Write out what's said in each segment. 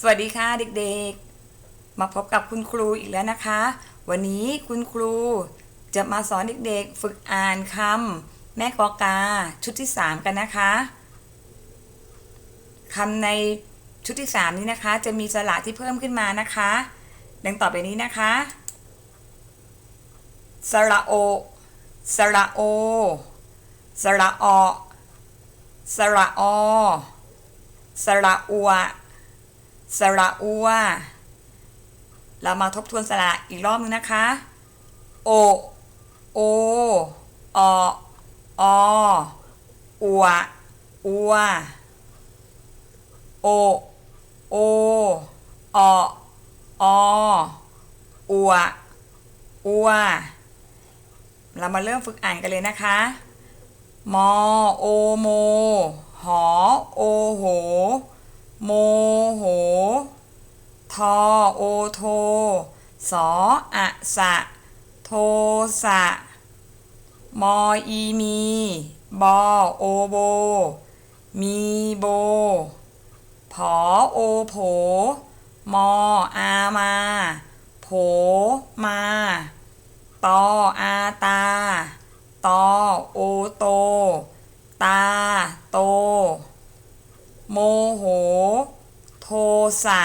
สวัสดีค่ะเด็กๆ มาพบกับคุณครูอีกแล้วนะคะ วันนี้คุณครูจะมาสอนเด็กๆ ฝึกอ่านคำแม่กอกาชุดที่ 3 กันนะคะคำในชุดที่ 3 นี้นะคะ จะมีสระที่เพิ่มขึ้นมานะคะ ดังต่อไปนี้นะคะสระโอสระโอสระออสระออสระอัว สระอัว เรามาทบทวนสระอีกรอบนึงนะคะ โอ โอ ออออัว อัว โอ โอ ออออัว อัว เรามาเริ่มฝึกอ่านกันเลยนะคะ มอ โอ โม หอ โอ โห โมโห ทอโอโท สออะสะ โทสะ มออีมี บอโอโบ มีโบ ผอโอโผ มออามา โผมา ตออาตา ตอโอโต ตาโต โม สะ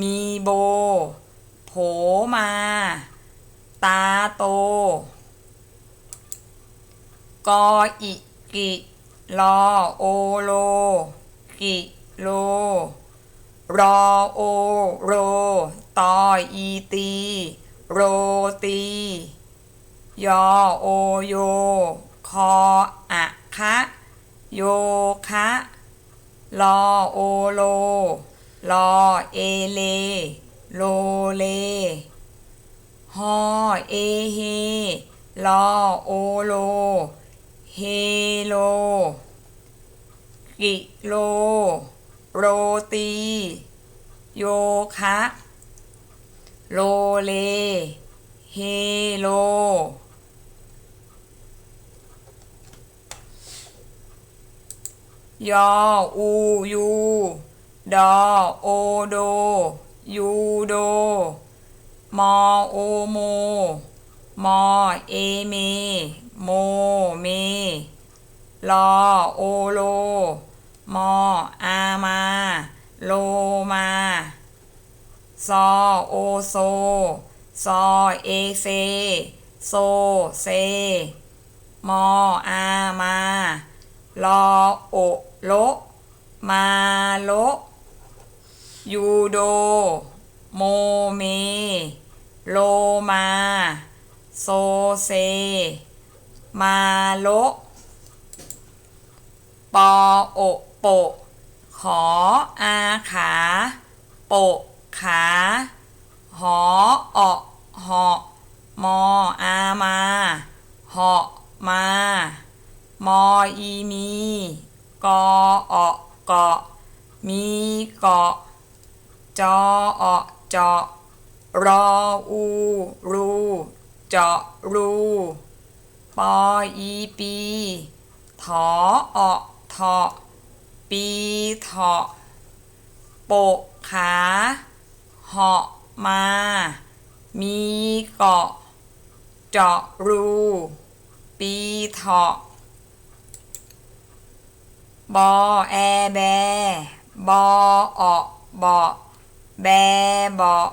มีโบ โผมา ตาโต กออิกิลอโอโล กิโล รอโอโร ตออีตี โรตี ยอโอโย คออะคะ โยคะลอโอโล ลอเอเล โลเล ฮอเอเฮ ลอโอโล เฮโล กิโล โรตี โยคะ โลเล เฮโลยออูยู ดอโอโด ยูโด มอโอโม มอเอเม โมเม ลอโอโล มออามา โลมา ซอโอโซ ซอเอเซ โซเซ มออามา ลอโอโล มาโล ยูโด โมเม โลมา โซเซ มาโล ปอโอโป ขออาขา โปขา หอออหอมออามาหอมา มออีมี กอออเกาะมีเกาะ จออเจาะรออูรูเจาะรูปออีปีถอออถาะปีถาะโปขาเหาะมา มีเกาะ เจาะรู ปีเถาะบอแอแบบอออบาะ แบเบาะ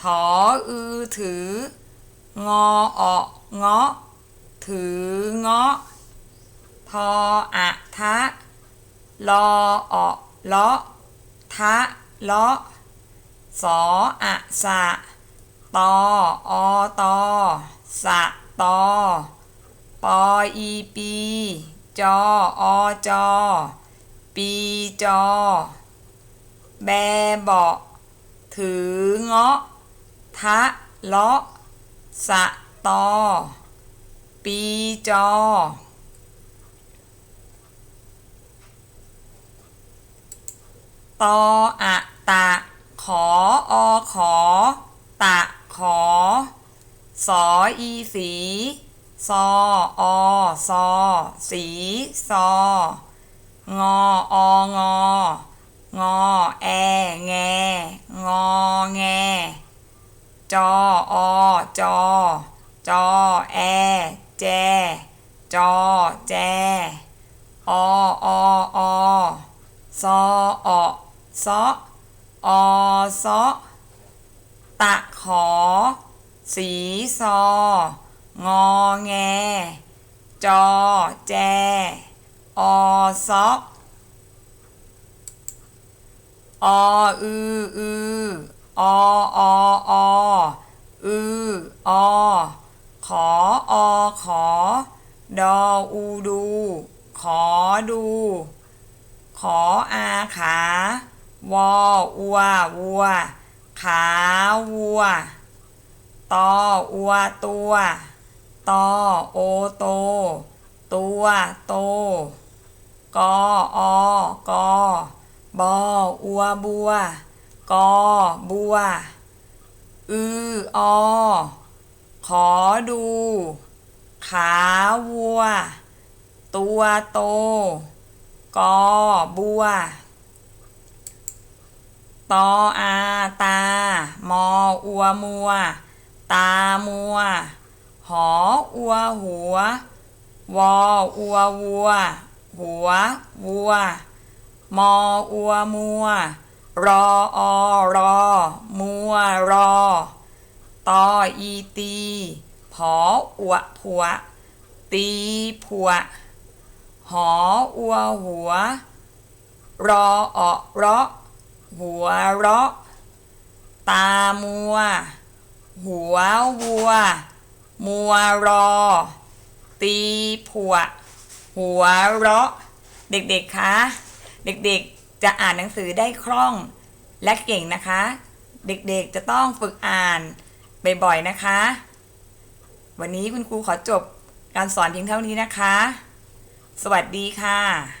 ถออือถือ งอออเงาะ ถือเงาะ ทออะทะลอออเลาะ ทะเลาะ สออะสะ ตออตอ สะตอ ปออีปี จออจอ ปีจอ แบเบาะ ถือเงาะ ทะเลาะ สะตอ ปีจอ ตออะตะ ขออขอ ตะขอ สออีสีซออซอสีซองอององอแอ แงงอแง จออจอ จอ แอ แจ จอ แจ ออออซออซออซอตะขอ สีซอ งอแง จอ แจ อซอออืออือ ออออืออขออขอ ดออูดู ขอดู ขออาขาวออัววัว ขาวัวตออัวตัวตอโอโต ตัวโตกออกอบออัวบัว กอบัว อืออขอดู ขาวัว ตัวโต กอบัว ตออาตา มออัวมัว ตามัว หออัวหัว วออัววัว หัววัว มออัวมัว รออรอ มัวรอ ตออีตี ผออวผัว ตีผัว หออัวหัว รออเระหัวเราะ ตามัว หัววัว มัวรอ ตีผัว หัวเราะ เด็กๆคะ เด็กๆ จะอ่านหนังสือได้คล่องและเก่งนะคะ เด็กๆจะต้องฝึกอ่านบ่อยๆนะคะ วันนี้คุณครูขอจบการสอนเพียงเท่านี้นะคะ สวัสดีค่ะ